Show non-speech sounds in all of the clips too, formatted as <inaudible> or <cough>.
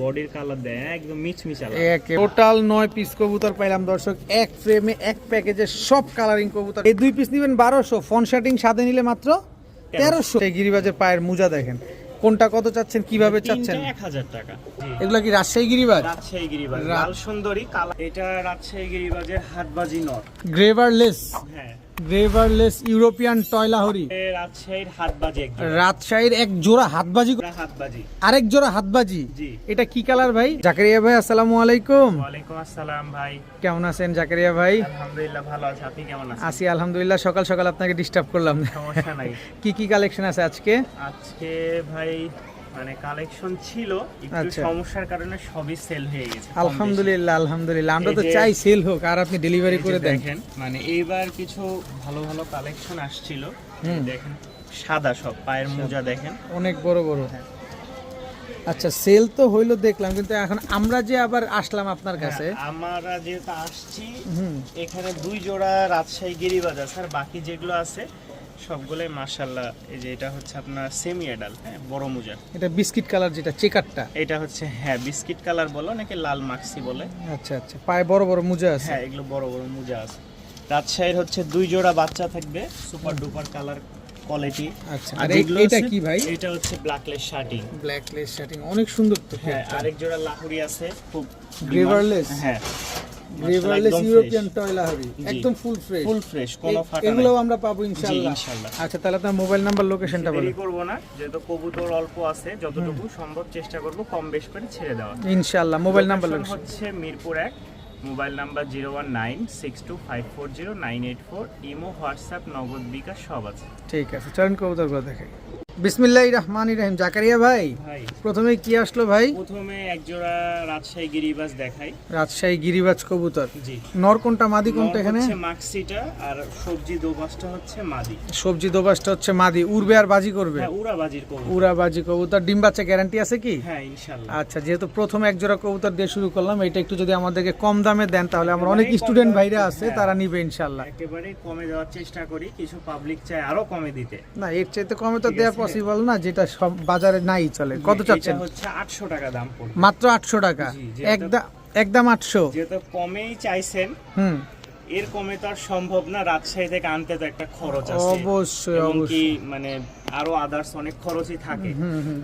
বডির কালার দেয় হ্যাঁ, একদম মিচমিচ টোটাল নয় পিস কবুতর পাইলাম দর্শক। এক ফ্রেমে এক প্যাকেজে সব কালারিং কবুতর। এই দুই পিস নেবেন বারোশো ফোন শার্টিং সাথে নিলে মাত্র তেরোশো। এই গিরিবাজের পায়ের মোজা দেখেন কোনটা কত চাচ্ছেন কীভাবে চাচ্ছেন? এক হাজার টাকা। এগুলা কি রাজশাহী গিরিবাজ? রাজশাহী গিরিবাজ লাল সুন্দরী কালার এটা রাজশাহী গিরিবাজের হাটবাজি নর। গ্রেভারলেস হ্যাঁ। গ্রেভারলেস ইউরোপিয়ান রাজশাহীর একজন রাজশাহীর এক জোড়া হাতবাজি। হাটবাজি আরেক জোড়া হাতবাজি। এটা কি কালার ভাই? জাকারিয়া ভাই আসসালামু আলাইকুম। ওয়ালাইকুম আসসালাম ভাই। কেমন আছেন জাকারিয়া ভাই? আলহামদুলিল্লাহ ভালো আছে। আপনি কেমন আছেন? আলহামদুলিল্লাহ। সকাল সকাল আপনাকে ডিস্টার্ব করলাম। সমস্যা নাই। <laughs> কি কি কালেকশন আছে আজকে? আজকে ভাই মানে কালেকশন ছিল একটু আচ্ছা। সমস্যার কারণে সবই সেল হয়ে গেছে আলহামদুলিল্লাহ আলহামদুলিল্লাহ। আমরা তো চাই সেল হোক আর আপনি ডেলিভারি করে দেখেন মানে এইবার কিছু ভালো ভালো কালেকশন আসছিল। দেখেন সাদা সব পায়ের মোজা দেখেন। অনেক বড় বড়। আচ্ছা সেল তো হইল দেখলাম কিন্তু এখন আমরা যে আবার আসলাম আপনার কাছে। হ্যাঁ, আমরা যেহেতু আসছি এখানে দুই জোড়া রাজশাহী গিরিবাজ আছে আর বাকি যেগুলো আছে সবগুলোই মাশাল্লাহ এই যে এটা হচ্ছে আপনার সেমি এডাল হ্যাঁ বড় মোজা। এটা বিস্কিট কালার যেটা চেকারটা? এটা হচ্ছে হ্যাঁ বিস্কিট কালার বলো নাকি লাল মাক্সি বলে। আচ্ছা আচ্ছা পায়ে বড় বড় মুজা আছে? হ্যাঁ এগুলো বড় বড় মোজা আছে। রাজশাহীর হচ্ছে দুই জোড়া বাচ্চা থাকবে সুপার ডুপার কালার কোয়ালিটি। আচ্ছা আর এটা কি ভাই? এটা হচ্ছে ব্ল্যাকলেস শার্টিং ব্ল্যাক লেস শার্টিং অনেক সুন্দর তো হ্যাঁ আরেক জোড়া লাহুরি আছে খুব Graverless? হ্যাঁ। ইউরোপিয়ান টয়লাহরি জি। একদম ফুল ফ্রেশ ফুল ফ্রেশ কোনো ফাটা এগুলো আমরা পাবো ইনশাআল্লাহ। আচ্ছা তাহলে আপনার মোবাইল নাম্বার লোকেশনটা বলুন। করব না যেহেতু কবুতর অল্প আছে যতটুকু সম্ভব চেষ্টা করব কম বেশ করে ছেড়ে দেওয়া ইনশাআল্লাহ মোবাইল নাম্বার লোকেশন। হচ্ছে মিরপুর এক mobile number zero one nine six two five four zero nine eight four imo WhatsApp Nagad bKash সব আছে। ঠিক আছে চলেন কবুতরগুলো দেখাই। বিসমিল্লাহির রহমানির রহিম। জাকারিয়া ভাই প্রথমে কি আসলো ভাই? প্রথমে এক জোড়া রাজশাহী গিরিবাস দেখাই। রাজশাহী গিরিবাজ কবুতর। জি। নর কোনটা মাদি কোনটা এখানে? মাক্সিটা আর সবজি দোবাসটা হচ্ছে মাদি। সবজি দোবাসটা হচ্ছে মাদি। উড়বে আর বাজি করবে? হ্যাঁ উড়া বাজির কবুতর। উড়া বাজি কবুতর। ডিম বাচ্চা গ্যারান্টি আছে কি? হ্যাঁ ইনশাল্লাহ আচ্ছা যেহেতু প্রথম এক জোড়া কবুতর দিয়ে শুরু করলাম এটা একটু যদি আমাদেরকে কম দামে দেন তাহলে আমরা অনেক স্টুডেন্ট ভাইরা আছে হ্যাঁ। তারা নিবে ইনশাল্লাহ একেবারে কমে দেওয়ার চেষ্টা করি কিছু পাবলিক চায় আরও কমে দিতে। না এর চাইতে কমে তো দেওয়া। পসিবল না যেটা সব বাজারে নাই চলে। কত চাচ্ছেন? হচ্ছে আটশো টাকা দাম পড়বে। মাত্র আটশো টাকা। একদম একদম আটশো। যেহেতু কমেই চাইছেন হুম। এর কমে তো আর সম্ভব না রাজশাহী থেকে আনতে তো একটা খরচ আছে। অবশ্যই অবশ্যই। মানে আরও আদার্স অনেক খরচই থাকে।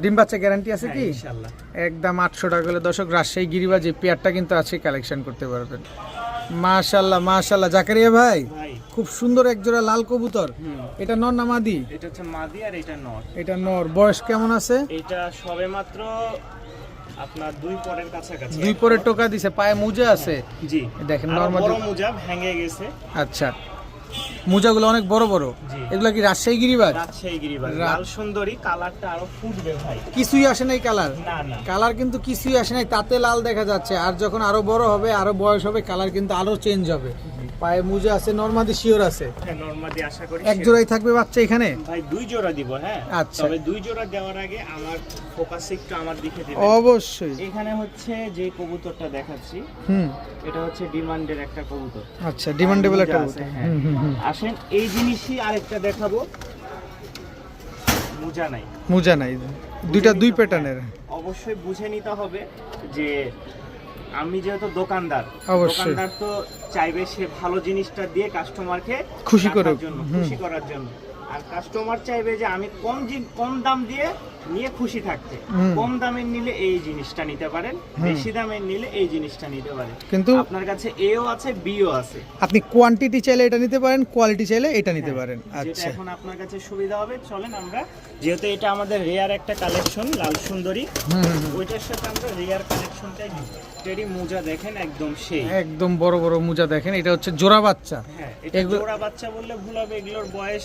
ডিম বাচ্চা গ্যারান্টি আছে হ্যাঁ, কি? ইনশাল্লাহ একদম আটশো টাকা হলে দর্শক রাজশাহী গিরিবাজ পেয়ারটা কিন্তু আজকে কালেকশন করতে পারবেন। মাশাল্লাহ মাশাল্লাহ জাকারিয়া ভাই? ভাই খুব সুন্দর এক জোড়া লাল কবুতর। এটা নর না মাদি? এটা হচ্ছে মাদি আর এটা নর। এটা নর। বয়স কেমন আছে? এটা সবে মাত্র আপনার দুই পরের কাছাকাছি। দুই পরের টোকা দিছে পায়ে মুজা আছে? জি। দেখেন আরও বড় মুজা ভেঙে গেছে। আচ্ছা। মুজাগুলো অনেক বড় বড়। এগুলা কি রাজশাহী গিরিবাজ? রাজশাহী গিরিবাজ। লাল সুন্দরী কালারটা আরও ফুটবে ভাই। কিছুই আসে নাই কালার। না না। কালার কিন্তু কিছুই আসে নাই তাতে লাল দেখা যাচ্ছে। আর যখন আরও বড় হবে আরও বয়স হবে কালার কিন্তু আরও চেঞ্জ হবে। পায়ে মুজা আছে নর্মাদি শিওর আছে। হ্যাঁ নর্মালি আশা করি এক জোড়াই থাকবে বাচ্চা এখানে? ভাই দুই জোড়া দিব হ্যাঁ? আচ্ছা। তবে দুই জোড়া দেওয়ার আগে আমার ফোকাস একটু আমার দিকে দেবে অবশ্যই। এখানে হচ্ছে যে কবুতরটা দেখাচ্ছি হুম। এটা হচ্ছে ডিমান্ডের একটা কবুতর। আচ্ছা ডিমান্ডেবল একটা কবুতর। হ্যাঁ। আসেন এই জিনিসই আরেকটা দেখাবো। মুজা নাই। মুজা নাই দুইটা দুই প্যাটার্নের অবশ্যই বুঝে নিতে হবে যে আমি যেহেতু দোকানদার দোকানদার তো চাইবে সে ভালো জিনিসটা দিয়ে কাস্টমারকে খুশি করার জন্য খুশি করার জন্য। আর কাস্টমার চাইবে যে আমি কম কম দাম দিয়ে নিয়ে খুশি থাকতে। কম দামের নিলে এই জিনিসটা নিতে পারেন বেশি দামের নিলে এই জিনিসটা নিতে পারেন। কিন্তু আপনার কাছে এও আছে বিও আছে। আপনি কোয়ান্টিটি চাইলে এটা নিতে পারেন কোয়ালিটি চাইলে এটা নিতে হ্যাঁ, পারেন। আচ্ছা। এখন আপনার কাছে সুবিধা হবে চলেন আমরা। যেহেতু এটা আমাদের রেয়ার একটা কালেকশন লাল সুন্দরী। ওইটার সাথে আমরা রেয়ার কালেকশনটাই টেরি মোজা দেখেন একদম সেই। একদম বড় বড় মুজা দেখেন এটা হচ্ছে জোড়া বাচ্চা। হ্যাঁ এটা জোড়া বাচ্চা বললে ভুল হবে এগুলোর বয়স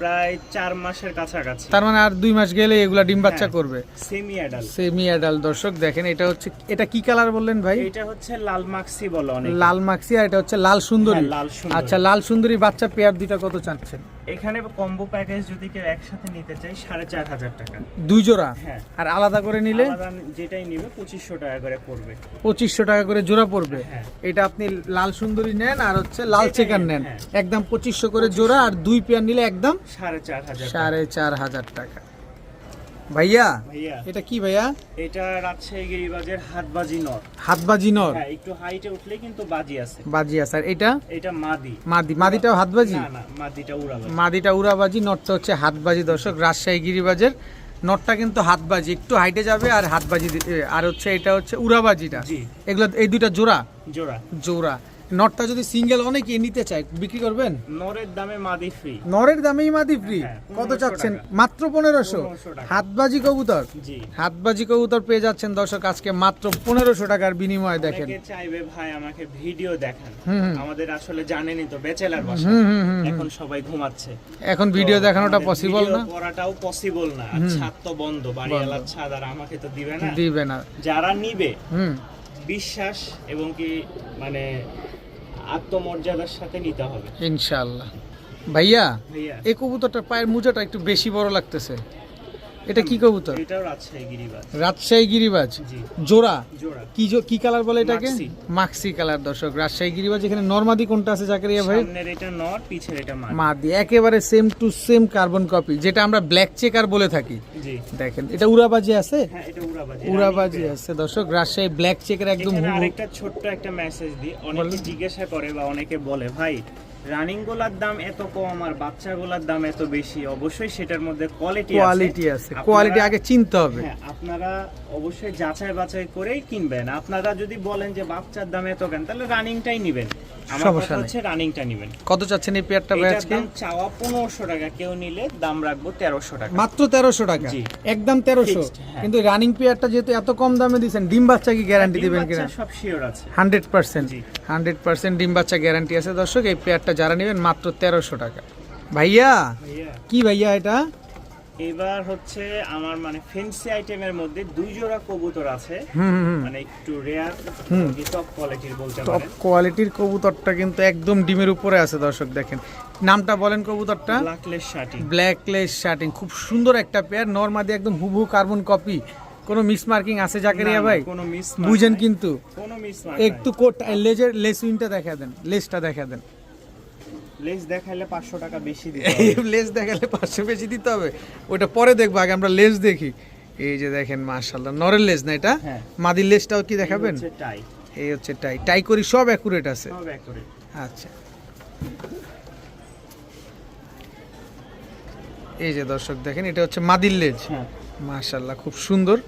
প্রায় চার মাসের কাছাকাছি। তার মানে আর দুই মাস গেলে এগুলা ডিম বাচ্চা হ্যাঁ। করবে? সেমি অ্যাডাল সেমি অ্যাডাল দর্শক দেখেন এটা হচ্ছে এটা কি কালার বললেন ভাই? এটা হচ্ছে লাল মাক্সি বলে অনেক। লাল মাক্সি আর এটা হচ্ছে লাল সুন্দরী। হ্যাঁ, লাল সুন্দরী। আচ্ছা লাল সুন্দরী বাচ্চা পেয়ার দুইটা কত চাচ্ছেন? এখানে কম্বো প্যাকেজ যদি কেউ একসাথে নিতে চাই সাড়ে চার হাজার টাকা। দুই জোড়া? হ্যাঁ। আর আলাদা করে নিলে? যেটাই নিবে পঁচিশশো টাকা করে পড়বে। পঁচিশশো টাকা করে জোড়া পড়বে। এটা আপনি লাল সুন্দরী নেন আর হচ্ছে লাল চেকার নেন। একদম পঁচিশশো করে জোড়া আর দুই পেয়ার নিলে একদম সাড়ে চার হাজার টাকা। ভাইয়া এটা কি ভাইয়া? এটা রাজশাহী গিরিবাজের হাতবাজি নর হাতবাজি নর হ্যাঁ একটু হাইটে উঠলে কিন্তু বাজি আছে। বাজিয়া স্যার এটা? এটা মাদি। মাদি। মাদিটাও হাতবাজি না না মাদিটা উড়াবাজি। মাদিটা উড়াবাজি নটটা হচ্ছে হাতবাজি দর্শক। রাজশাহী গিরিবাজের নটটা কিন্তু হাতবাজি একটু হাইটে যাবে আর হাতবাজি আর হচ্ছে এটা হচ্ছে উড়াবাজিটা। এগুলো এই দুইটা জোড়া? জোড়া। জোড়া। নটটা যদি সিঙ্গেল অনেকে নিতে চায় বিক্রি করবেন? নরের দামে মাদি ফ্রি নরের দামেই মাদি ফ্রি হ্যাঁ, কত চাচ্ছেন? মাত্র পনেরোশো? 1500 হাতবাজি কবুতর? জি। হাতবাজি কবুতর পেয়ে যাচ্ছেন দর্শক আজকে মাত্র পনেরোশো টাকার বিনিময়ে দেখেন। চাইবে ভাই আমাকে ভিডিও দেখান। আমাদের আসলে জানেনই তো বেচেলার বাসা। এখন সবাই ঘুমাচ্ছে। এখন ভিডিও দেখানোটা পসিবল না? করাটাও পসিবল না। ছাদ তো বন্ধ বাড়িওয়ালার ছাদ আর আমাকে তো দিবে না। দিবে না। যারা নিবে বিশ্বাস এবং কি মানে আত্মমর্যাদার সাথে নিতে হবে। ইনশাআল্লাহ। ভাইয়া ভাইয়া। এই কবুতরটার পায়ের মোজাটা একটু বেশি বড় লাগতেছে। এটা কি কবুতর? এটাও রাজশাহী গিরিবাজ। রাজশাহী গিরিবাজ? জোড়া? জোড়া। কি কি কালার বলে এটাকে? মাক্সি। কালার দর্শক। রাজশাহী গিরিবাজ এখানে নর্মাদি কোনটা আছে জাকারিয়া ভাই? সামনের এটা নর পিছের এটা মাদি মাদি একেবারে same to same carbon copy যেটা আমরা ব্ল্যাক চেকার বলে থাকি। দেখেন এটা উড়াবাজি আছে? হ্যাঁ এটা উড়াবাজি উড়াবাজি আছে দর্শক। রাজশাহী ব্ল্যাক চেকের একদম আরেকটা ছোট্ট একটা মেসেজ দিই। অনেকে জিজ্ঞাসা করে বা অনেকে বলে ভাই রানিং গোলার দাম এত কম আর বাচ্চা গোলার দাম এত বেশি অবশ্যই সেটার মধ্যে কোয়ালিটি কোয়ালিটি আছে। কোয়ালিটি আগে চিনতে হবে। হ্যাঁ আপনারা অবশ্যই যাচাই বাছাই করেই কিনবেন। আপনারা যদি বলেন যে বাচ্চার দাম এত কেন তাহলে রানিংটাই নেবেন। সমস্যা হচ্ছে রানিংটা নেবেন। কত চাচ্ছেন এই পেয়ারটা ভাই আজকে? চাওয়া টাকা কেউ নিলে দাম রাখব টাকা। মাত্র টাকা? একদম হ্যাঁ। কিন্তু রানিং পেয়ারটা যেহেতু এত কম দামে দিচ্ছেন ডিম বাচ্চা কি গ্যারান্টি দিবেন কিনা? সব শিওর আছে। ডিম বাচ্চা গ্যারান্টি আছে। দর্শক এই পেয়ারটা যারা নেবেন মাত্র তেরোশো টাকা। ভাইয়া? কি ভাইয়া এটা? এবার হচ্ছে আমার মানে ফেন্সি আইটেমের মধ্যে দুই জোড়া কবুতর আছে। মানে একটু রেয়ার টপ কোয়ালিটির বলতে টপ কোয়ালিটির কবুতরটা কিন্তু একদম ডিমের উপরে আছে দর্শক দেখেন। নামটা বলেন কবুতরটা? ব্ল্যাকলেস শার্টিং ব্ল্যাকলেস শার্টিং খুব সুন্দর একটা পেয়ার নর্মাদি একদম হুবহু কার্বন কপি কোনো মিস মার্কিং আছে জাকারিয়া ভাই? কোনো মিস বুঝেন কিন্তু। কোনো মিস একটু কোট লেজের লেস উইনটা দেখা দেন লেসটা দেখা দেন। লেস দেখাইলে পাঁচশো টাকা বেশি দিতে হবে। লেস দেখালে পাঁচশো বেশি দিতে হবে। ওটা পরে দেখব আগে আমরা লেস দেখি। এই যে দেখেন মার্শাল্লাহ নরের লেস না এটা? হ্যাঁ। মাদির লেসটাও কি দেখাবেন? টাই। এই হচ্ছে টাই। টাই করি সব অ্যাকুরেট আছে। সব accurate। আচ্ছা। এই যে দর্শক দেখেন এটা হচ্ছে মাদির লেজ। হ্যাঁ। মার্শাল্লাহ খুব সুন্দর।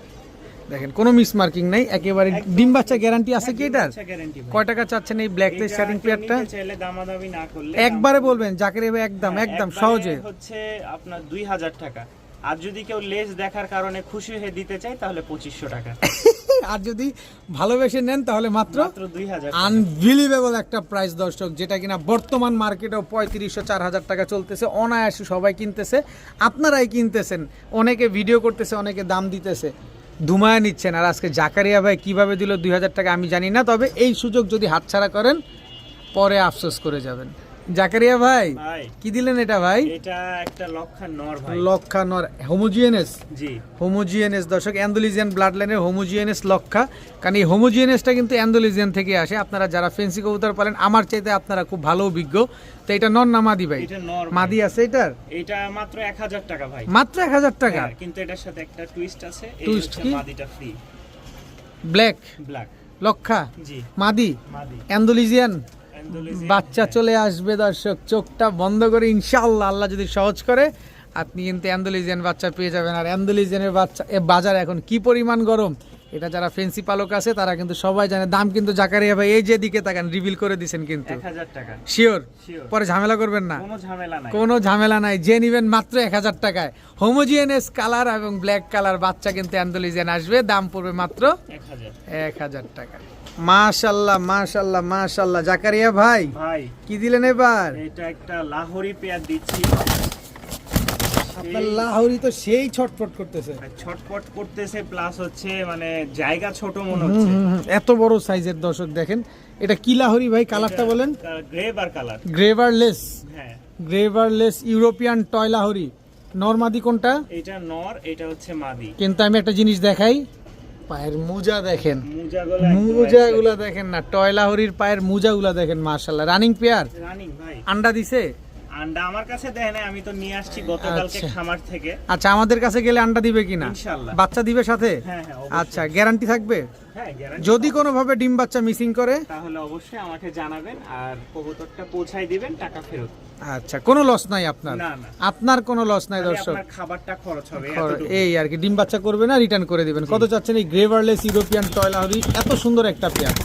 দেখেন কোনো মিস মার্কিং নাই একেবারে ডিম বাচ্চা গ্যারান্টি আছে কি এটার? কয় টাকা চাচ্ছেন এই ব্ল্যাক লেজ শার্টিং পেয়ারটা চাইলে দামাদামি না করলে একবারে বলবেন জাকির ভাই একদম হ্যাঁ, একদম সহজে। হচ্ছে আপনার দুই হাজার টাকা। আর যদি কেউ লেস দেখার কারণে খুশি হয়ে দিতে চায় তাহলে পঁচিশশো টাকা। <laughs> আর যদি ভালোবেসে নেন তাহলে মাত্র মাত্র দুই হাজার আনবিলিভেবল একটা প্রাইস দর্শক যেটা কিনা বর্তমান মার্কেটেও পঁয়ত্রিশশো চার হাজার টাকা চলতেছে অনায়াসে সবাই কিনতেছে আপনারাই কিনতেছেন অনেকে ভিডিও করতেছে অনেকে দাম দিতেছে। ধুমায় নিচ্ছেন। আর আজকে জাকারিয়া ভাই কীভাবে দিল দুই হাজার টাকা আমি জানি না, তবে এই সুযোগ যদি হাতছাড়া করেন, পরে আফসোস করে যাবেন। জাকারিয়া ভাই কি দিলেন এটা ভাই? এটা একটা লক্ষা নর ভাই। লক্ষা নর হোমোজিয়ানেস জি। হোমোজিয়ানেস দর্শক অ্যান্ডোলিজিয়ান ব্লাড লাইনের হোমোজিয়ানেস লক্ষা। কারণ এই হোমোজিয়ানেসটা কিন্তু অ্যান্ডোলিজিয়ান থেকে আসে। আপনারা যারা ফেন্সি কবুতর পালেন আমার চাইতে আপনারা খুব ভালো অভিজ্ঞ। তো এটা নর না মাদি ভাই। মাদি আছে এটার? এটা মাত্র এক হাজার টাকা ভাই। মাত্র এক হাজার টাকা? হ্যাঁ, কিন্তু এটার সাথে একটা টুইস্ট আছে। হচ্ছে কি? মাদিটা ফ্রি ব্ল্যাক ব্ল্যাক লক্ষা? জি। মাদি? মাদি। অ্যান্ডোলিজিয়ান বাচ্চা। চলে আসবে দর্শক চোখটা বন্ধ করে ইনশাল্লাহ আল্লাহ যদি সহজ করে আপনি কিন্তু অ্যান্ডোলিজিয়ান বাচ্চা পেয়ে যাবেন। আর অ্যান্ডোলিজিয়ানের বাচ্চা এ বাজার এখন কি পরিমাণ গরম? এটা যারা ফেন্সি পালক আছে তারা কিন্তু সবাই জানে। দাম কিন্তু জাকারিয়া ভাই এই যে দিকে তাকান রিভিল করে দিছেন কিন্তু। শিওর পরে ঝামেলা করবেন না। কোনো ঝামেলা নাই। যে নিবেন মাত্র এক হাজার টাকায়। হোমোজিয়ানেস কালার এবং ব্ল্যাক কালার বাচ্চা কিন্তু অ্যান্ডোলিজিয়ান আসবে। দাম পড়বে মাত্র এক হাজার টাকা। মাশাল্লাহ মাশাল্লাহ মাশাল্লাহ জাকারিয়া ভাই ভাই। কি দিলেন এবার? এটা একটা লাহোরি পেয়ার দিচ্ছি। আপনার লাহোরি তো সেই ছটফট করতেছে। আর ছটপট করতেছে প্লাস হচ্ছে মানে জায়গা ছোট মনে হচ্ছে। এত বড় সাইজের দর্শক দেখেন। এটা কি লাহোরি ভাই কালারটা বলেন? গ্রে বার কালার গ্রেভারলেস হ্যাঁ। গ্রেভারলেস ইউরোপিয়ান টয় লাহোরি। নর্মাদি কোনটা? এটা নর এটা হচ্ছে মাদি। কিন্তু আমি একটা জিনিস দেখাই। পায়ের মোজা দেখেন। মোজাগুলা দেখেন না টয়লাহরির পায়ের মোজাগুলা দেখেন মার্শাল্লাহ রানিং পেয়ার আন্ডা দিছে? আন্ডা আমার কাছে দেয় না আমি তো নিয়ে আসছি গতকালকে আচ্ছা। খামার থেকে। আচ্ছা আমাদের কাছে গেলে আন্ডা দিবে কিনা? ইনশাআল্লাহ। বাচ্চা দিবে সাথে? হ্যাঁ হ্যাঁ আচ্ছা গ্যারান্টি থাকবে? হ্যাঁ যদি কোনোভাবে ডিম বাচ্চা মিসিং করে? তাহলে অবশ্যই আমাকে জানাবেন আর কবুতরটা পৌঁছাই দিবেন টাকা ফেরত। আচ্ছা কোনো লস নাই আপনার? আপনার কোনো লস নাই দর্শক। খাবারটা খরচ হবে এই আর কি ডিম বাচ্চা করবে না রিটার্ন করে দিবেন। কত চাচ্ছেন এই গ্রেভারলেস ইউরোপিয়ান টয়লাহরি এত সুন্দর একটা পেয়ার।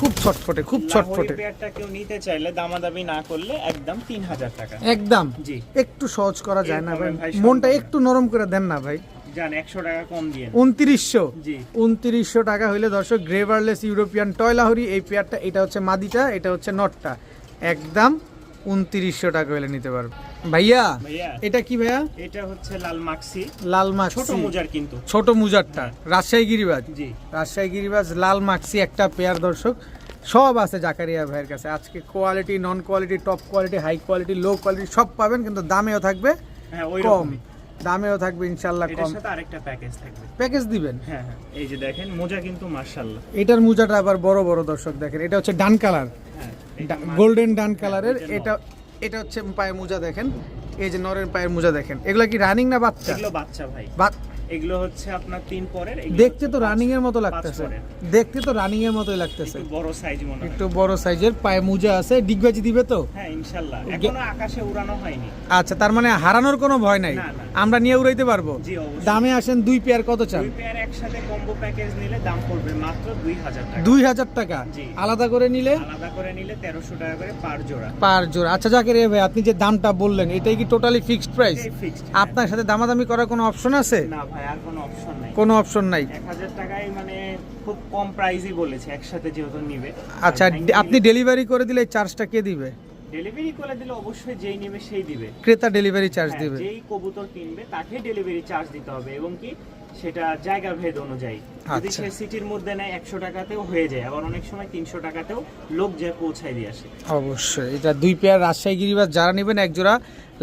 খুব ছটফটে খুব ছটফটে। পেয়ারটা কেউ নিতে চাইলে দামাদামি না করলে একদম তিন হাজার টাকা। একদম? জি। একটু সহজ করা যায় না ভাই। মনটা একটু নরম করে দেন না ভাই। যান একশো টাকা কম উনত্রিশশো? উনত্রিশশো টাকা হইলে দর্শক গ্রেভারলেস ইউরোপিয়ান টয়লাহরি এই পেয়ারটা এটা হচ্ছে মাদিটা এটা হচ্ছে নটটা। একদম উনত্রিশশো টাকা হইলে নিতে পারবে ভাইয়া এটা কি ভাইয়া? এটা হচ্ছে লাল মাক্সি। লাল ছোট মাক্সি মোজার কিন্তু। ছোট মুজারটা। রাজশাহী গিরিবাজ? জি। রাজশাহী গিরিবাজ লাল মাক্সি একটা পেয়ার দর্শক। সব আছে জাকারিয়া ভাইয়ের কাছে। আজকে quality non quality top quality high quality low quality সব পাবেন কিন্তু দামেও থাকবে হ্যাঁ ওই কম। দামেও থাকবে ইনশাল্লাহ কম। সাথে আরেকটা প্যাকেজ থাকবে। প্যাকেজ দিবেন? হ্যাঁ হ্যাঁ। এই যে দেখেন মোজা কিন্তু মার্শাল্লাহ এটার মুজাটা আবার বড় বড় দর্শক দেখেন। এটা হচ্ছে ডান কালার। হ্যাঁ গোল্ডেন ডান কালারের এটা এটা হচ্ছে পায়ে মোজা দেখেন। এই যে নরের পায়ের মোজা দেখেন। এগুলো কি রানিং না বাচ্চা? এগুলো বাচ্চা ভাই। এগুলো হচ্ছে আপনার তিন পরের দেখতে তো রানিং এর মতো লাগতেছে। দেখতে তো রানিং এর মতোই লাগতেছে। বড় সাইজ মনে হয়। একটু বড় সাইজের পায়ে মোজা আছে ডিগবাজি দিবে তো? হ্যাঁ ইনশাল্লাহ। এখনও আকাশে উড়ানো হয়নি। আচ্ছা তার মানে হারানোর কোনো ভয় নাই। আমরা নিয়ে উড়াইতে পারব? দামে আসেন দুই পেয়ার কত চান? দুই পেয়ার একসাথে কম্বো প্যাকেজ নিলে দাম পড়বে মাত্র দুই হাজার টাকা। দুই হাজার টাকা? আলাদা করে নিলে? আলাদা করে নিলে তেরোশো টাকা করে পার জোড়া। পার জোড়া। আচ্ছা যাকে রে ভাই আপনি যে দামটা বললেন এটাই কি টোটালি ফিক্সড প্রাইস আপনার সাথে দামাদামি করার কোনো অপশন আছে? না ভাই আর কোনো অপশন নাই। কোনো অপশন নাই। এক হাজার টাকায় মানে খুব কম প্রাইসই বলেছে একসাথে যেহেতু নিবে। আচ্ছা আপনি ডেলিভারি করে দিলে চার্জটা কে দিবে? ডেলিভারি করে দিলে অবশ্যই যেই নেবে সেই দিবে। ক্রেতা ডেলিভারি চার্জ হ্যাঁ, দিবে। যেই কবুতর কিনবে তাকে ডেলিভারি চার্জ দিতে হবে এবং কি সেটা জায়গা ভেদ অনুযায়ী। যদি আচ্ছা। সে সিটির মধ্যে নেয় একশো টাকাতেও হয়ে যায় আবার অনেক সময় তিনশো টাকাতেও লোক যে পৌঁছায় দিয়ে আসে। অবশ্যই এটা দুই পেয়ার রাজশাহী গিরিবাজ যারা নেবেন এক জোড়া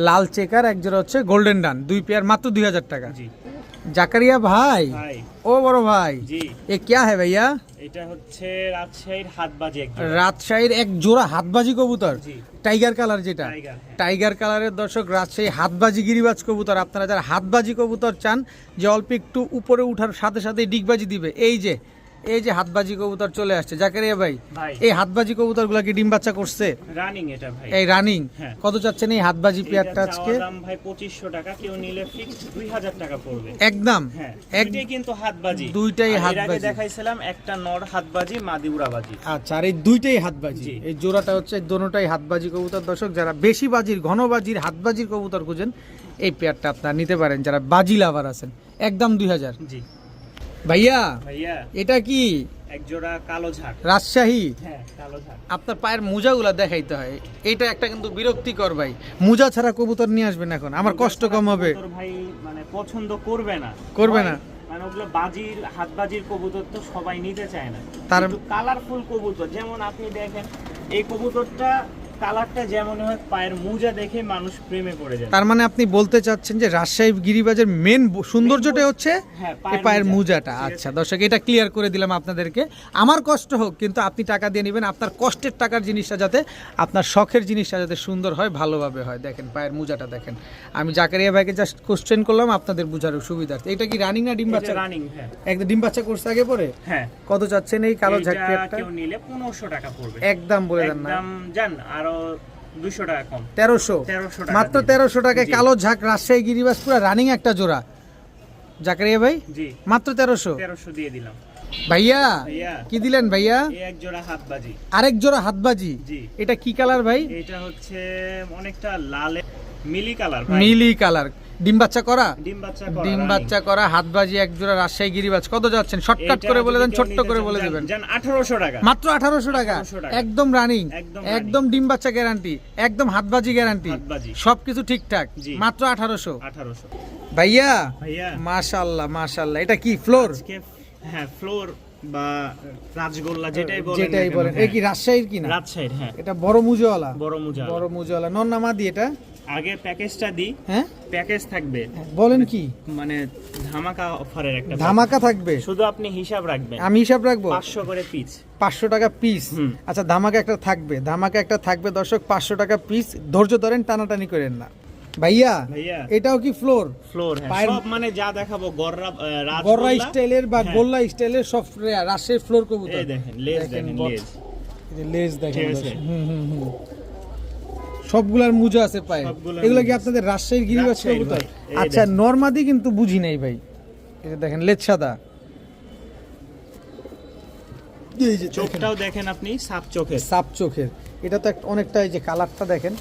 লাল চেকার এক জোড়া হচ্ছে গোল্ডেন ডান দুই পেয়ার মাত্র দুই হাজার টাকা। জি। জাকারিয়া ভাই ভাই ও বড় ভাই জি এ क्या है भैया এটা হচ্ছে রাজশাহীর হাতবাজি একজন রাজশাহীর এক জোড়া হাতবাজি কবুতর জি টাইগার কালার যেটা টাইগার হ্যাঁ। টাইগার কালারের দর্শক রাজশাহী হাতবাজি গিরিবাজ কবুতর আপনারা যারা হাতবাজি কবুতর চান যে অল্প একটু উপরে উঠার সাথে সাথে ডিগবাজি দিবে এই যে এই যে হাতবাজি কবুতর চলে আসছে। জাকারিয়া ভাই এই হাতবাজি কবুতরগুলা কি ডিম বাচ্চা করছে? রানিং এটা ভাই। এই রানিং হ্যাঁ। কত চাচ্ছেন এই হাতবাজি পেয়ারটা আজকে? দাম ভাই পঁচিশশো টাকা কেউ নিলে ফিক্সড দুই হাজার টাকা পড়বে। একদম। হ্যাঁ এক দুইটাই কিন্তু হাতবাজি। দুইটাই হাতবাজি। দেখাইছিলাম একটা নর হাতবাজি মাদি উড়াবাজি। আচ্ছা আর এই দুইটাই হাতবাজি। এই জোড়াটা হচ্ছে দোনোটাই হাতবাজি কবুতর। দর্শক যারা বেশি বাজির ঘনবাজির হাতবাজির কবুতর খুঁজেন এই পেয়ারটা আপনারা নিতে পারেন। যারা বাজি লাভার আছেন একদম দুই হাজার। জি। ভাইয়া ভাইয়া। এটা কি? এক জোড়া কালো ঝাড়। রাজশাহী? হ্যাঁ কালো ঝাড়। আপনার পায়ের মোজাগুলা দেখাইতে হয়। এইটা একটা কিন্তু বিরক্তিকর ভাই। মোজা ছাড়া কবুতর নিয়ে আসবেন এখন। আমার কষ্ট কম হবে। ভাই মানে পছন্দ করবে না। করবে না। মানে ওগুলো বাজির হাতবাজির কবুতর তো সবাই নিতে চায় না। তার কালারফুল কবুতর যেমন আপনি দেখেন এই কবুতরটা কালারটা যেমন হয় পায়ের মোজা দেখে মানুষ প্রেমে পড়ে যায় তার মানে আপনি বলতে চাচ্ছেন যে রাজশাহী গিরিবাজের মেন সৌন্দর্যটা হচ্ছে হ্যাঁ পায়ের মোজাটা। আচ্ছা দর্শক এটা ক্লিয়ার করে দিলাম আপনাদেরকে। আমার কষ্ট হোক কিন্তু আপনি টাকা দিয়ে নেবেন। আপনার কষ্টের টাকার জিনিসটা যাতে আপনার শখের জিনিসটা যাতে সুন্দর হয় ভালোভাবে হয়। দেখেন পায়ের মোজাটা দেখেন। আমি জাকারিয়া ভাইকে জাস্ট কোশ্চেন করলাম আপনাদের বোঝার সুবিধার্থে। এটা কি রানিং না ডিম বাচ্চা? রানিং হ্যাঁ। একদম ডিম বাচ্চা করছে আগে পরে? হ্যাঁ। কত চাচ্ছেন এই কালো ঝাঁকিয়ারটা কেউ নিলে পনেরোশো টাকা পড়বে। একদম বলে দেন না। একদম জান আরও দুইশো টাকা কম। তেরোশো। তেরোশো মাত্র তেরোশো টাকায় কালো ঝাঁক রাজশাহী গিরিবাস পুরো রানিং একটা জোড়া। জাকারিয়া ভাই? জি। মাত্র তেরোশো? তেরোশো দিয়ে দিলাম। ভাইয়া ভাইয়া। কি দিলেন ভাইয়া? এই এক জোড়া হাতবাজি। আরেক জোড়া হাতবাজি। জি। এটা কি কালার ভাই? এটা হচ্ছে অনেকটা লাল মিলি কালার ভাই। নীলি কালার। ডিম বাচ্চা করা? ডিম বাচ্চা করা হাত হাতবাজি এক জোড়া রাজশাহী গিরিবাজ। কত যাচ্ছেন? শর্টকাট করে বলে দেন ছোট্ট করে বলে দিবেন। আঠারোশো টাকা। মাত্র আঠারোশো টাকা? একদম রানিং। একদম ডিম বাচ্চা গ্যারান্টি একদম হাত বাজি গ্যারান্টি সবকিছু ঠিকঠাক। মাত্র আঠারোশো। ভাইয়া? মাশাল্লাহ মাশাল্লাহ। এটা কি ফ্লোর? হ্যাঁ ফ্লোর বা রাজগোল্লা যেটাই বলেন যেটাই বলেন। হ্যাঁ। এই কি রাজশাহীর কিনা রাজশাহীর হ্যাঁ। এটা বড় মুজোওয়ালা বড় মুজা বড় মুজোওয়ালা নন নামা দিয়ে এটা? আগে প্যাকেজটা দিই হ্যাঁ? প্যাকেজ থাকবে। বলেন কি? মানে ধামাকা অফারের একটা ধামাকা থাকবে? শুধু আপনি হিসাব রাখবেন। আমি হিসাব রাখব? পাঁচশো করে পিস পাঁচশো টাকা পিস আচ্ছা ধামাকা একটা থাকবে। ধামাকা একটা থাকবে দর্শক পাঁচশো টাকা পিস ধৈর্য ধরেন টানাটানি করেন না। ভাইয়া এটাও কি ফ্লোর ফ্লোর হ্যাঁ। সব মানে যা দেখাবো গররা গররা স্টাইলের বা হ্যাঁ। গোল্লা স্টাইলের সব রাজশাহীর ফ্লোর কবুতর। দেখেন লেজ দেখেন লেজ লেজ দেখেন। হুম হুম হুম। সবগুলার মুজা আছে পায়ে। এগুলো কি আপনাদের রাজশাহীর রাজশাহীর কবুতর আচ্ছা। নর্মাদি কিন্তু বুঝি নাই ভাই। যে দেখেন লেজ সাদা। চোখটাও দেখেন আপনি সাপ চোখের। সাপ চোখের। এটা তো অনেকটা এই যে কালারটা দেখেন।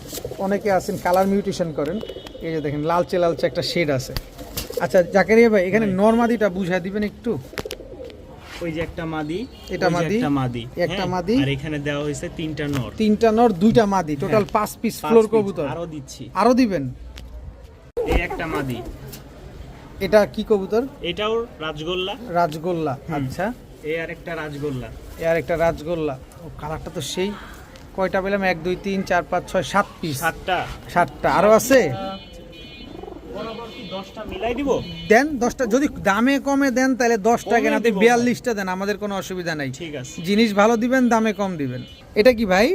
অনেকে আছেন কালার মিউটেশন করেন। এই যে দেখেন লালচে লালচে একটা শেড আছে। আচ্ছা জাকারিয়া ভাই এখানে নর্মাদিটা বুঝাই দিবেন একটু। ওই যে একটা মাদি এটা মাদি, একটা মাদি একটা হ্যাঁ? মাদি। আর এখানে দেওয়া হয়েছে তিনটা নর। তিনটা নর দুইটা মাদি টোটাল হ্যাঁ। পাঁচ পিস ফ্লোর কবুতর। আরও দিচ্ছি। আরও দিবেন? এই একটা মাদি। এটা কি কবুতর? এটাও রাজগোল্লা। রাজগোল্লা আচ্ছা। এই আর একটা রাজগোল্লা। আর একটা রাজগোল্লা। ও কালারটা তো সেই। কয়টা পেলাম? এক দুই তিন চার পাঁচ ছয় সাত পিস সাতটা। সাতটা। আরও আছে? দশটা দেন দশটা যদি দামে কমে দেন তাহলে দশ টাকা কমে না দিব বিয়াল্লিশটা দেন আমাদের কোনো অসুবিধা নাই। ঠিক আছে। জিনিস ভালো দিবেন দামে কম দিবেন। এটা কি ভাই?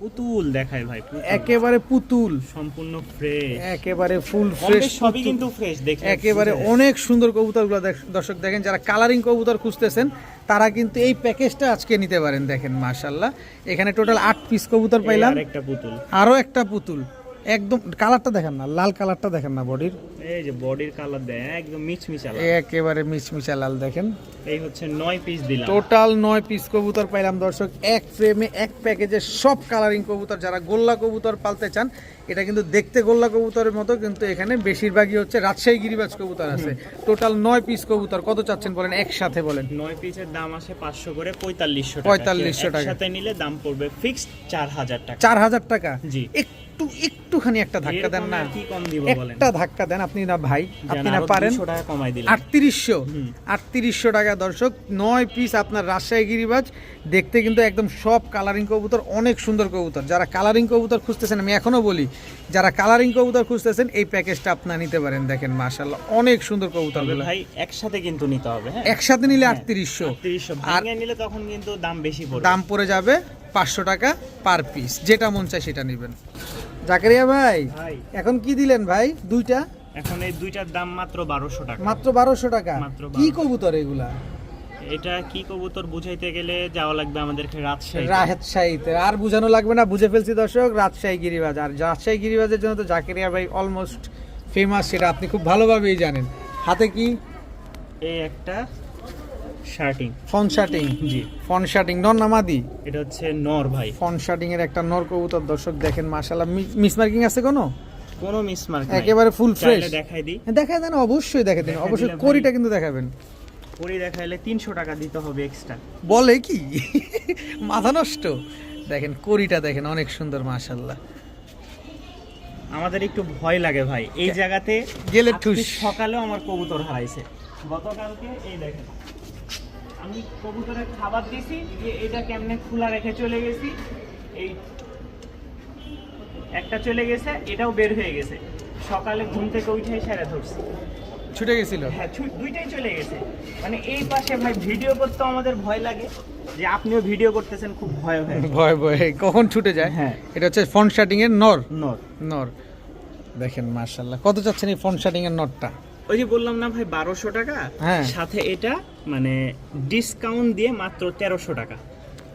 পুতুল দেখায় ভাই একেবারে পুতুল। সম্পূর্ণ ফ্রেশ একেবারে ফুল ফ্রেশ সবই কিন্তু ফ্রেশ একেবারে অনেক সুন্দর কবুতরগুলো দর্শক দেখেন যারা কালারিং কবুতর খুঁজতেছেন তারা কিন্তু এই প্যাকেজটা আজকে নিতে পারেন দেখেন মাশাল্লাহ এখানে টোটাল আট পিস কবুতর পাইলাম। একটা পুতুল। আরও একটা পুতুল। একদম কালারটা দেখেন না লাল কালারটা দেখেন না বডির। এই যে বডির কালার দেয় একদম মিচমিচালা একেবারে মিচমিচা লাল দেখেন। এই হচ্ছে নয় পিস দিলাম। টোটাল নয় পিস কবুতর পাইলাম দর্শক। এক ফ্রেমে এক প্যাকেজে সব কালারিং কবুতর যারা গোল্লা কবুতর পালতে চান এটা কিন্তু দেখতে গোল্লা কবুতরের মতো কিন্তু এখানে বেশিরভাগই হচ্ছে রাজশাহী গিরিবাজ কবুতর আছে। টোটাল নয় পিস কবুতর কত চাচ্ছেন বলেন? একসাথে বলেন। নয় পিসের দাম আসে পাঁচশো করে পঁয়তাল্লিশশো 4500 টাকা। সাথে নিলে দাম পড়বে ফিক্সড চার হাজার টাকা। চার হাজার টাকা? জি। একটু একটুখানি একটা ধাক্কা দেন না। কি কম দিব বলেন? একটা ধাক্কা দেন আপনি না ভাই আপনি না পারেন। 200 টাকা কমাই দিলাম। আটত্রিশশো। হুম। আটত্রিশশো টাকা দর্শক নয় পিস আপনার রাজশাহী গিরিবাজ। দেখতে কিন্তু একদম সব কালারিং কবুতর অনেক সুন্দর কবুতর। যারা কালারিং কবুতর খুঁজতেছেন আমি এখনও বলি যারা কালারিং কবুতর খুঁজতেছেন এই প্যাকেজটা আপনার নিতে পারেন দেখেন মাশাল্লাহ অনেক সুন্দর কবুতর ভাই একসাথে কিন্তু নিতে হবে হ্যাঁ? একসাথে নিলে হ্যাঁ, আটত্রিশশো। 3800 আর নিলে তখন কিন্তু দাম বেশি পড়বে। দাম পড়ে যাবে পাঁচশো টাকা পার পিস যেটা মন চায় সেটা নেবেন। জাকারিয়া ভাই ভাই। এখন কি দিলেন ভাই দুইটা? এখন এই দুইটার দাম মাত্র বারোশো টাকা। মাত্র বারোশো টাকা? মাত্র কি কবুতর এগুলা? এটা কি কবুতর বুঝাইতে গেলে যাওয়া লাগবে আমাদেরকে রাজশাহী রাজশাহীতে। আর বুঝানো লাগবে না বুঝে ফেলছি দর্শক রাজশাহী গিরিবাজ। আর রাজশাহী গিরিবাজের জন্য তো জাকেরিয়া ভাই অলমোস্ট ফেমাস সেটা আপনি খুব ভালোভাবেই জানেন। হাতে কি? এই একটা শার্টিং। ফন শার্টিং জি। ফন শার্টিং নর নামাদি এটা হচ্ছে নর ভাই। ফন শার্টিং এর একটা নর কবুতর দর্শক দেখেন মাশাআল্লাহ। মিস মার্কিং আছে কোনো? কোনো মিসমার্ক একেবারে ফুল ফ্রেশ দেখাই দিই। দেখা দেন অবশ্যই দেখে দিন। দেখাই অবশ্যই করিটা কিন্তু দেখাবেন। পরি দেখাইলে তিনশো টাকা দিতে হবে এক্সট্রা বলে কি? মাথা নষ্ট। দেখেন করিটা দেখেন অনেক সুন্দর মাশাআল্লাহ। আমাদের একটু ভয় লাগে ভাই। এই জায়গাতে গেলে। সকালেও আমার কবুতর হারাইছে। গতকালকে এই দেখেন আমি কবুতরের খাবার দিছি দিয়ে এটা কেমনে খোলা রেখে চলে গেছি এই একটা চলে গেছে এটাও বের হয়ে গেছে। সকালে ঘুম থেকে উঠে সেরে ধরছি। ছুটে গেছিল? হ্যাঁ দুইটাই চলে গেছে। মানে এই পাশে ভাই ভিডিও করতে আমাদের ভয় লাগে যে আপনিও ভিডিও করতেছেন খুব ভয় হয়ে। ভয় ভয়। কখন ছুটে যায়? হ্যাঁ। এটা হচ্ছে ফন শার্টিং এর নর? নর। নর। দেখেন মার্শাল্লাহ কত চাচ্ছেন এই ফন শার্টিং এর নরটা? ওই যে বললাম না ভাই বারোশো টাকা? হ্যাঁ। সাথে এটা মানে ডিসকাউন্ট দিয়ে মাত্র তেরোশো টাকা।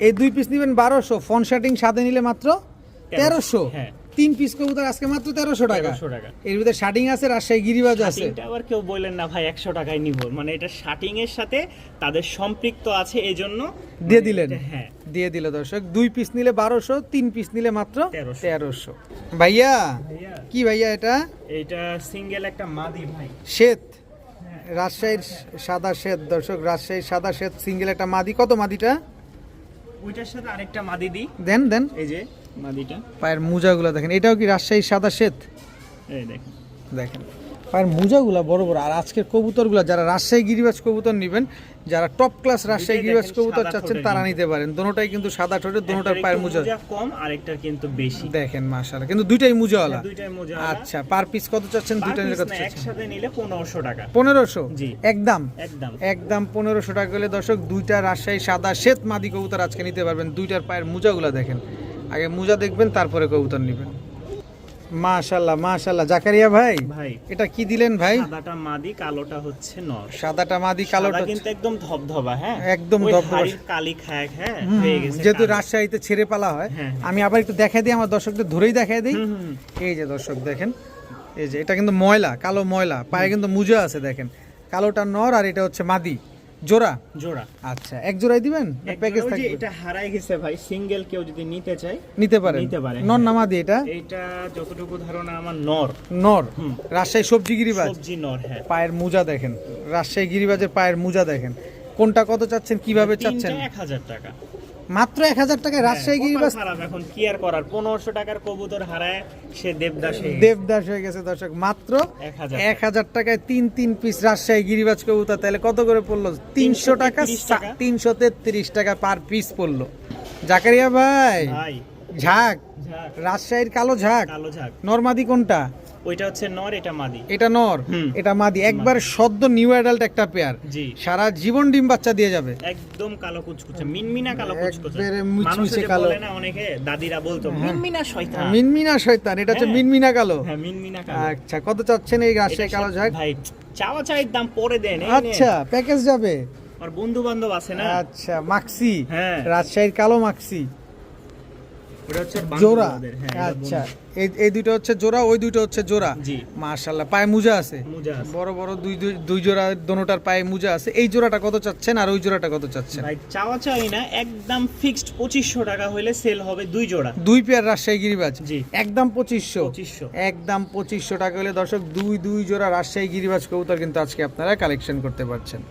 এই দুই পিস নেবেন বারোশো ফন শার্টিং সাথে নিলে মাত্র তেরোশো? হ্যাঁ। তিন পিস কবুতর আজকে মাত্র তেরোশো টাকা। টাকা। এর ভিতরে শার্টিং আছে রাজশাহী গিরিবাজ আছে। শার্টিংটা আবার কেউ বললেন না ভাই একশো টাকায় নিব। মানে এটা শার্টিং এর সাথে তাদের সম্পৃক্ত আছে এই জন্য দিয়ে মানে দিলেন হ্যাঁ। দিয়ে দিল দর্শক। দুই পিস নিলে বারোশো তিন পিস নিলে মাত্র 1300 তেরোশো। ভাইয়া কি ভাইয়া এটা? এইটা সিঙ্গেল একটা মাদি ভাই। শ্বেত। রাজশাহীর সাদা শ্বেত। দর্শক রাজশাহীর সাদা শ্বেত সিঙ্গেল একটা মাদি। কত মাদিটা? ওইটার সাথে আরেকটা মাদি দিই। দেন দেন। এই যে মাদিটা। পায়ের মোজাগুলো দেখেন এটাও কি রাজশাহীর সাদা শ্বেত? এই দেখেন। দেখেন পায়ের মোজাগুলা বড় বড়। আর আজকের কবুতরগুলো যারা রাজশাহী গিরিবাজ কবুতর নেবেন যারা টপ ক্লাস রাজশাহী গিরিবাজ কবুতর চাচ্ছেন তারা নিতে পারেন। দোনোটাই কিন্তু সাদা ঠোঁটের দোনোটার পায়ের মোজা। কম আর একটার কিন্তু বেশি। দেখেন মাশাআল্লাহ। কিন্তু দুইটাই মোজাওয়ালা। মোজা আচ্ছা পার পিস কত চাচ্ছেন? দুইটা নিলে কত চাচ্ছেন? একসাথে নিলে পনেরোশো টাকা। পনেরোশো? জি। একদম। একদম। একদম পনেরোশো টাকা হলে দর্শক দুইটা রাজশাহী সাদা শ্বেত মাদি কবুতর আজকে নিতে পারবেন। দুইটার পায়ের মোজাগুলো দেখেন। আগে মোজা দেখবেন তারপরে কবুতর নেবেন। মাশাল্লাহ মাশাল্লাহ। জাকারিয়া ভাই ভাই। এটা কি দিলেন ভাই? সাদাটা মাদি কালোটা হচ্ছে নর। সাদাটা মাদি কালোটা কিন্তু একদম ধবধবা হ্যাঁ? একদম ধবধবা। কালি খায় হ্যাঁ? হয়ে গেছে যেহেতু রাজশাহীতে ছেড়ে পালা হয় হ্যাঁ। আমি আবার একটু দেখাই দিই আমার দর্শকদের ধরেই দেখাই দিই। এই যে দর্শক দেখেন। এই যে এটা কিন্তু ময়লা কালো ময়লা। পায়ে কিন্তু মুজা আছে দেখেন। কালোটা নর আর এটা হচ্ছে মাদি। জোড়া? জোড়া। আচ্ছা এক জোড়াই দিবেন? প্যাকেজ থাকবে? এটা হারাই গেছে ভাই সিঙ্গেল কেউ যদি নিতে চায় নিতে পারে নিতে পারে, নর নামা দি এটা? এটা যতটুকু ধারণা আমার নর। নর? রাজশাহী সবজি গিরিবাজ? সবজি নর হ্যাঁ। পায়ের মুজা দেখেন। রাজশাহী গিরিবাজের পায়ের মুজা দেখেন। কোনটা কত চাচ্ছেন কীভাবে চাচ্ছেন? এক হাজার টাকা। মাত্র এক হাজার টাকায় রাজশাহী হ্যাঁ, গিরিবাজ এখন কি আর করার? পনেরোশো টাকার কবুতর হারায় সে দেবদাস। দেবদাস হয়ে গেছে দর্শক। মাত্র এক হাজার টাকায় তিন তিন পিস রাজশাহী গিরিবাজ কবুতর। তাহলে কত করে পড়ল? তিনশো টাকা তিনশো তেত্রিশ টাকা পার পিস পড়ল। জাকারিয়া ভাই। ঝাঁক। ঝাঁক, রাজশাহীর কালো ঝাঁক। কালো ঝাঁক। নরমাদি কোনটা? ওইটা হচ্ছে নর এটা মাদি। এটা নর? এটা মাদি। একবার সদ্য নিউ অ্যাডাল্ট একটা পেয়ার জি। সারা জীবন ডিম বাচ্চা দিয়ে যাবে। একদম কালো কুচকুচে মিনমিনা কালো কুচকুচে। মুচমুচে কালো। বলে না অনেকে দাদিরা বলতো মিনমিনা শয়তান। মিনমিনা শয়তান এটা হচ্ছে হ্যাঁ। মিনমিনা কালো। হ্যাঁ মিনমিনা কালো। আচ্ছা কত চাচ্ছেন এই রাজশাহী কালো ঝাঁক ভাই চাওয়া দাম পরে দেন আচ্ছা প্যাকেজ যাবে। আর বন্ধু বান্ধব আছে না? আচ্ছা মাক্সি হ্যাঁ। রাজশাহীর কালো মাক্সি জোড়া। হ্যাঁ, আচ্ছা। এই এই দুটো হচ্ছে জোড়া ওই দুটো হচ্ছে জোড়া? জি। পায়ে মুজা আছে? বড় বড় দুই জোড়া দোনোটার পায়ে মুজা আছে। এই জোড়াটা কত চাচ্ছেন আর ওই জোড়াটা কত চাচ্ছেন? ভাই চাওয়া চাই না একদম ফিক্সড পঁচিশশো টাকা হইলে সেল হবে দুই জোড়া। দুই পেয়ার রাজশাহী গিরিবাজ? একদম পঁচিশশো? একদম পঁচিশশো টাকা হলে দর্শক দুই দুই জোড়া রাজশাহী গিরিবাজ কবুতর কিন্তু আজকে আপনারা কালেকশন করতে পারছেন।